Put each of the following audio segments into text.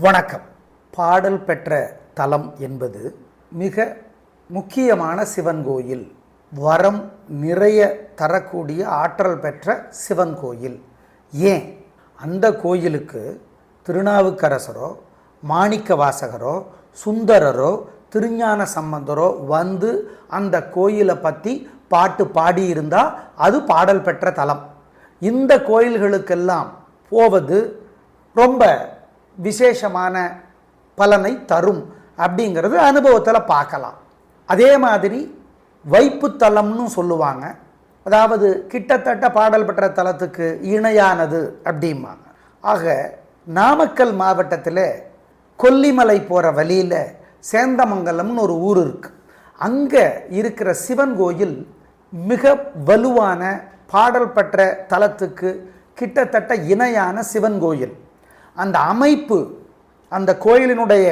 வணக்கம். பாடல் பெற்ற தலம் என்பது மிக முக்கியமான சிவன் கோயில். வரம் நிறைய தரக்கூடிய ஆற்றல் பெற்ற சிவன் கோயில். ஏன்? அந்த கோயிலுக்கு திருநாவுக்கரசரோ மாணிக்க வாசகரோ சுந்தரரோ திருஞான சம்பந்தரோ வந்து அந்த கோயிலை பற்றி பாட்டு பாடியிருந்தால் அது பாடல் பெற்ற தலம். இந்த கோயில்களுக்கெல்லாம் போவது ரொம்ப விசேஷமான பலனை தரும் அப்படிங்கிறது அனுபவத்தில் பார்க்கலாம். அதே மாதிரி வைப்புத்தலம்னு சொல்லுவாங்க. அதாவது கிட்டத்தட்ட பாடல் பெற்ற தலத்துக்கு இணையானது அப்படிம்பாங்க. ஆக நாமக்கல் மாவட்டத்தில் கொல்லிமலை போகிற வழியில் சேந்தமங்கலம்னு ஒரு ஊர் இருக்குது அங்கே இருக்கிற சிவன் கோயில் மிக வலுவான பாடல் பெற்ற தலத்துக்கு கிட்டத்தட்ட இணையான சிவன் கோயில். அந்த அமைப்பு அந்த கோயிலினுடைய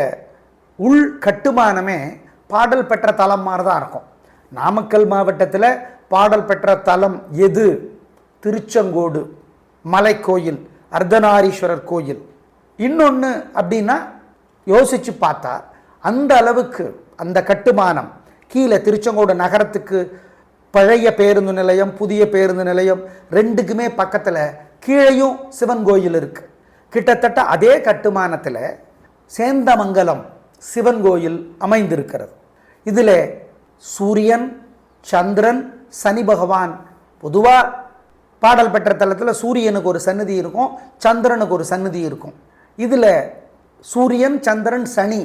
உள் கட்டுமானமே பாடல் பெற்ற தலம் மாதிரி தான் இருக்கும். நாமக்கல் மாவட்டத்தில் பாடல் பெற்ற தலம் எது? திருச்செங்கோடு மலைக்கோயில் அர்த்தநாரீஸ்வரர் கோயில். இன்னொன்று அப்படின்னா யோசித்து பார்த்தா அந்த அளவுக்கு அந்த கட்டுமானம் கீழே திருச்செங்கோடு நகரத்துக்கு பழைய பேருந்து நிலையம் புதிய பேருந்து நிலையம் ரெண்டுக்குமே பக்கத்தில் கீழேயும் சிவன் கோயில் இருக்குது கிட்டத்தட்ட அதே கட்டுமானத்தில் சேந்தமங்கலம் சிவன் கோயில் அமைந்திருக்கிறது. இதில் சூரியன் சந்திரன் சனி பகவான் பொதுவாக பாடல் பெற்ற தலத்தில் சூரியனுக்கு ஒரு சன்னதி இருக்கும் சந்திரனுக்கு ஒரு சன்னதி இருக்கும். இதில் சூரியன் சந்திரன் சனி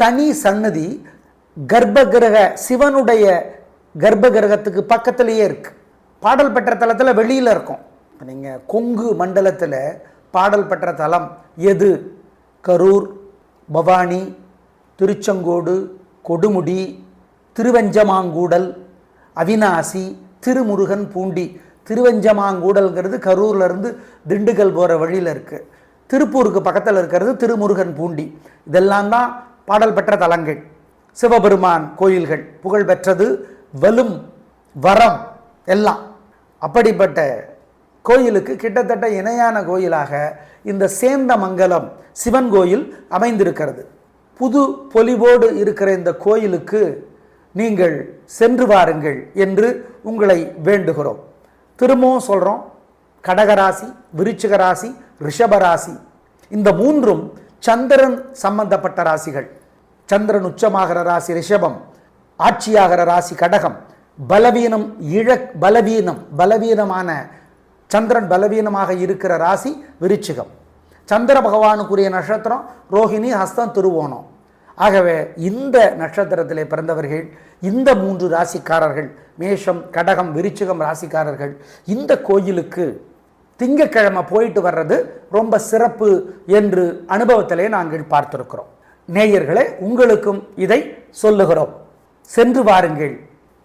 தனி சன்னதி கர்ப்பகிரக சிவனுடைய கர்ப்பகிரகத்துக்கு பக்கத்திலேயே இருக்குது பாடல் பெற்ற தலத்தில் வெளியில் இருக்கும். நீங்கள் கொங்கு மண்டலத்தில் பாடல் பெற்ற தலம் எது? கரூர் பவானி திருச்செங்கோடு கொடுமுடி திருவஞ்சமாங்கூடல் அவினாசி திருமுருகன் பூண்டி. திருவஞ்சமாங்கூடல்ங்கிறது கரூர்லேருந்து திண்டுக்கல் போகிற வழியில் இருக்குது திருப்பூருக்கு பக்கத்தில் இருக்கிறது திருமுருகன் பூண்டி. இதெல்லாம் தான் பாடல் பெற்ற தலங்கள். சிவபெருமான் கோயில்கள் புகழ் பெற்றது வலும் வரம் எல்லாம். அப்படிப்பட்ட கோயிலுக்கு கிட்டத்தட்ட இணையான கோயிலாக இந்த சேந்தமங்கலம் சிவன் கோயில் அமைந்திருக்கிறது. புது பொலிவோடு இருக்கிற இந்த கோயிலுக்கு நீங்கள் சென்று வாருங்கள் என்று உங்களை வேண்டுகிறோம். திரும்பவும் சொல்கிறோம் கடகராசி விருச்சிக ராசி ரிஷபராசி இந்த மூன்றும் சந்திரன் சம்பந்தப்பட்ட ராசிகள். சந்திரன் உச்சமாகிற ராசி ரிஷபம் ஆட்சியாகிற ராசி கடகம். பலவீனம் இழ பலவீனம் பலவீனமான சந்திரன் பலவீனமாக இருக்கிற ராசி விருச்சிகம். சந்திர பகவானுக்குரிய நட்சத்திரம் ரோஹிணி ஹஸ்தம் திருவோணம். ஆகவே இந்த நட்சத்திரத்திலே பிறந்தவர்கள் இந்த மூன்று ராசிக்காரர்கள் மேஷம் கடகம் விருச்சிகம் ராசிக்காரர்கள் இந்த கோயிலுக்கு திங்கக்கிழமை போயிட்டு வர்றது ரொம்ப சிறப்பு என்று அனுபவத்திலே நாங்கள் பார்த்திருக்கிறோம். நேயர்களே உங்களுக்கும் இதை சொல்லுகிறோம். சென்று வாருங்கள்.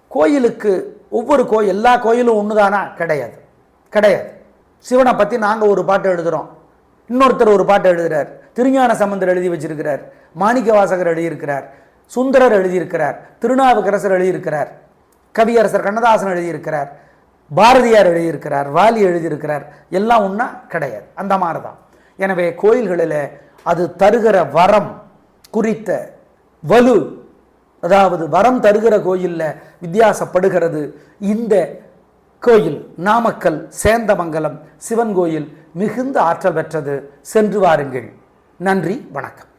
கோயிலுக்கு ஒவ்வொரு கோயில் எல்லா கோயிலும் ஒன்று தானா கிடையாது. கிடையாது. சிவனை பற்றி நாங்கள் ஒரு பாட்டு எழுதுகிறோம் இன்னொருத்தர் ஒரு பாட்டு எழுதுகிறார் திருஞான சம்பந்தர் எழுதி வச்சிருக்கிறார். மாணிக்க வாசகர் எழுதியிருக்கிறார். சுந்தரர் எழுதியிருக்கிறார். திருநாவுக்கரசர் எழுதியிருக்கிறார். கவியரசர் கண்ணதாசன் எழுதியிருக்கிறார். பாரதியார் எழுதியிருக்கிறார். வாலி எழுதியிருக்கிறார். எல்லாம் ஒன்றா கிடையாது. அந்த மாதிரி தான் எனவே கோயில்களில் அது தருகிற வரம் குறித்த வலு அதாவது வரம் தருகிற கோயிலில் வித்தியாசப்படுகிறது. இந்த கோயில் நாமக்கல் சேந்தமங்கலம் சிவன் கோயில் மிகுந்த ஆற்றல் பெற்றது. சென்று வாருங்கள். நன்றி வணக்கம்.